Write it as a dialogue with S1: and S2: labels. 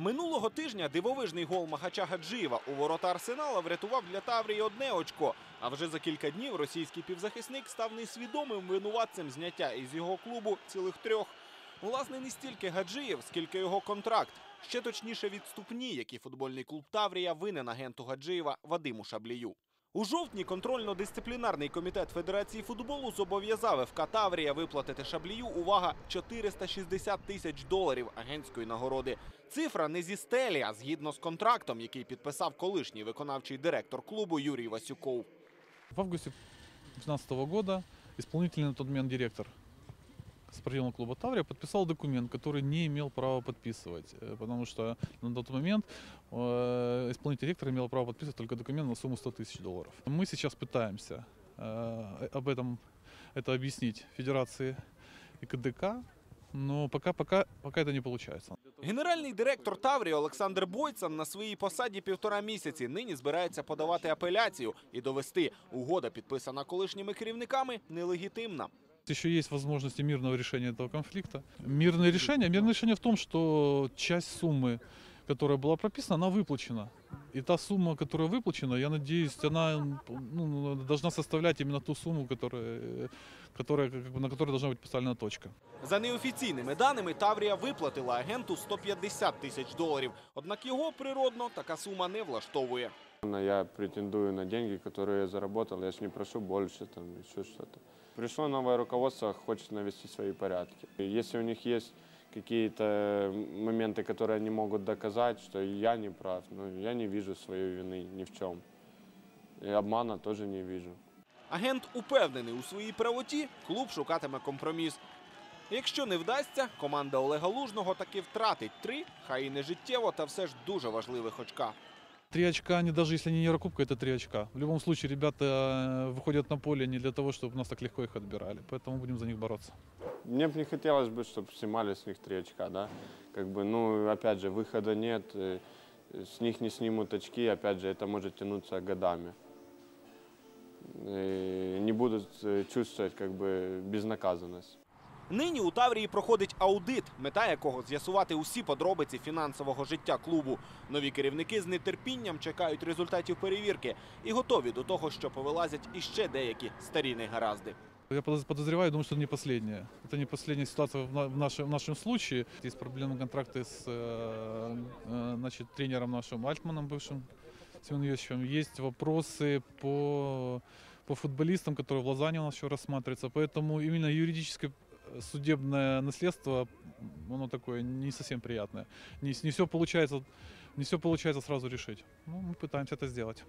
S1: Минулого тижня дивовижний гол Махача Гаджиєва у ворота Арсенала врятував для Таврії одне очко. А вже за кілька днів російський півзахисник став несвідомим винуватцем зняття із його клубу цілих трьох. Власне, не стільки Гаджиєв, скільки його контракт. Ще точніше відступні, які футбольний клуб Таврія винен агенту Гаджиєва Вадиму Шаблію. У жовтні контрольно-дисциплінарний комітет Федерації футболу зобов'язав ФК Таврія виплатити Шаблію, увага, 460 тисяч доларів агентської нагороди. Цифра не зі стелі, а згідно з контрактом, який підписав колишній виконавчий директор клубу Юрій Васюков.
S2: В августі 2016 року виконавчий директор спортивного клуба «Таврия» подписал документ, который не имел права подписывать, э, потому что на тот момент э, исполнительный директор имел право подписывать только документ на сумму 100 тысяч долларов. Мы сейчас пытаемся э, об этом это объяснить Федерации и КДК, но пока, пока, пока это не получается.
S1: Генеральний директор Таврії Олександр Бойцан на своїй посаді півтора місяці нині збирається подавати апеляцію і довести угода, підписана колишніми керівниками, нелегітимна.
S2: Еще есть возможности мирного решения этого конфликта. Мирное решение, мирное решение в том, что часть суммы, которая была прописана, она выплачена. И та сумма, которая выплачена, я надеюсь, она ну, должна составлять именно ту сумму, которая, э, которая, как бы, на которой должна быть поставлена точка.
S1: За неофіційними даними, Таврія виплатила агенту 150 тисяч доларів. Однак його природно така сума не влаштовує.
S3: Я претендую на деньги, которые я заработал. Я ж не прошу больше, там, еще что-то. Пришло новое руководство, хочет навести свои порядки. И Если у них есть какие-то моменты, которые они могут доказать, что я не прав, ну, я не вижу своей вины ни в чем. И обмана тоже не вижу.
S1: Агент упевнений у своїй правоті, клуб шукатиме компроміс. Якщо не вдасться, команда Олега Лужного таки втратить три, хай і не життєво, та все ж дуже важливих очка.
S2: Три очка, они даже если они не Еврокубка, это три очка. В любом случае, ребята э, выходят на поле не для того, чтобы нас так легко их отбирали. Поэтому будем за них бороться.
S3: Мне бы не хотелось бы, чтобы снимали с них три очка, да. Как бы, ну, опять же, выхода нет, э, с них не снимут очки, опять же, это может тянуться годами. И не будут э, чувствовать, как бы, безнаказанность.
S1: Нині у Таврії проходить аудит, мета якого з'ясувати усі подробиці фінансового життя клубу. Нові керівники з нетерпінням чекають результатів перевірки і готові до того, що повилазять іще деякі старі негаразди.
S2: Я подоз- подозреваю, думаю, что это не последняя. Это не последняя ситуация в, на- в нашем, в нашем случае. Есть проблемы контракты с э, э, значит, тренером нашим Альтманом, бывшим Семеном Юрьевичем. Есть вопросы по, по футболистам, которые в Лозанне у нас еще рассматриваются. Поэтому именно юридическое э, судебное наследство, м, оно такое не совсем приятное. Не, не все получается, не все получается сразу решить. Ну, мы пытаемся это сделать.